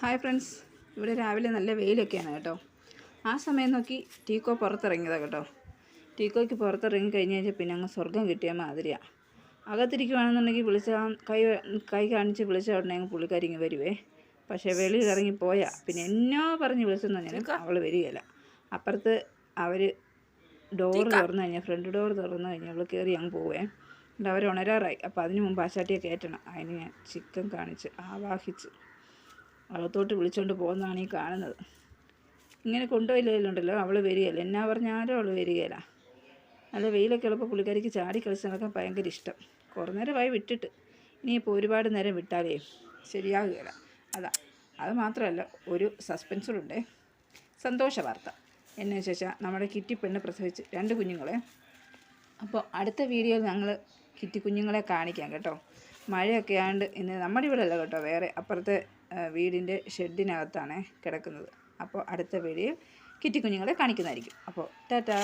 Hi friends. ഇവിടെ രാവിലെ നല്ല വെയിലൊക്കെയാണ് കേട്ടോ. ആ സമയം നോക്കി ടീക്കോ പുറത്തിറങ്ങിയതാണ് കേട്ടോ. ടീക്കോയ്ക്ക് പുറത്തിറങ്ങി കഴിഞ്ഞ് കഴിഞ്ഞാൽ പിന്നെ അങ്ങ് സ്വർഗം കിട്ടിയ മാതിരിയാണ് അകത്തിരിക്കുവാണെന്നുണ്ടെങ്കിൽ വിളിച്ച കൈ കൈ കാണിച്ച് വിളിച്ച ഉടനെ അങ്ങ് പുള്ളിക്കാരി ഇങ്ങ് വരുവേ. പക്ഷേ വെളിയിൽ ഇറങ്ങി പോയാൽ പിന്നെ എന്നോ പറഞ്ഞ് വിളിച്ചെന്ന് പറഞ്ഞാൽ അവൾ വരികയില്ല. അപ്പുറത്ത് അവർ ഡോർ തുറന്നു കഴിഞ്ഞാൽ ഫ്രണ്ട് ഡോർ തുറന്നു കഴിഞ്ഞാൽ അവൾ കയറി അങ്ങ് പോവേ. എന്നിട്ട് അവർ ഉണരാറായി. അപ്പോൾ അതിന് മുമ്പ് ആശാട്ടിയെ കയറ്റണം. അതിന് ഞാൻ ചിക്കൻ കാണിച്ച് ആവാഹിച്ച്. അകത്തോട്ട് വിളിച്ചുകൊണ്ട് പോകുന്നതാണ് ഈ കാണുന്നത്. ഇങ്ങനെ കൊണ്ടുപോയില്ലുണ്ടല്ലോ അവൾ വരികയില്ല. എന്നാ പറഞ്ഞാലും അവൾ വരികയില്ല. നല്ല വെയിലൊക്കെ ഉള്ളപ്പോൾ പുള്ളിക്കാരിക്ക് ചാടി കളിച്ച് നടക്കാൻ ഭയങ്കര ഇഷ്ടം. കുറേ നേരമായി വിട്ടിട്ട്. ഇനിയിപ്പോൾ ഒരുപാട് നേരം വിട്ടാലേ ശരിയാകുകയില്ല. അതാ. അത് മാത്രമല്ല ഒരു സസ്പെൻസുണ്ട് സന്തോഷ വാർത്ത. എന്നു വെച്ചാൽ നമ്മുടെ കിറ്റി പെണ്ണ് പ്രസവിച്ച് രണ്ട് കുഞ്ഞുങ്ങളെ. അപ്പോൾ അടുത്ത വീഡിയോയിൽ ഞങ്ങൾ കിറ്റി കുഞ്ഞുങ്ങളെ കാണിക്കാം കേട്ടോ. മഴയൊക്കെ ആണ്ട് ഇന്ന് നമ്മുടെ ഇവിടെ അല്ല കേട്ടോ വേറെ അപ്പുറത്തെ വീടിന്റെ ഷെഡിനകത്താണ് കിടക്കുന്നത്. അപ്പോൾ അടുത്ത വീഡിയോയിൽ കിറ്റി കുഞ്ഞുങ്ങളെ കാണിക്കുന്നതായിരിക്കും. അപ്പോൾ ടാറ്റാ.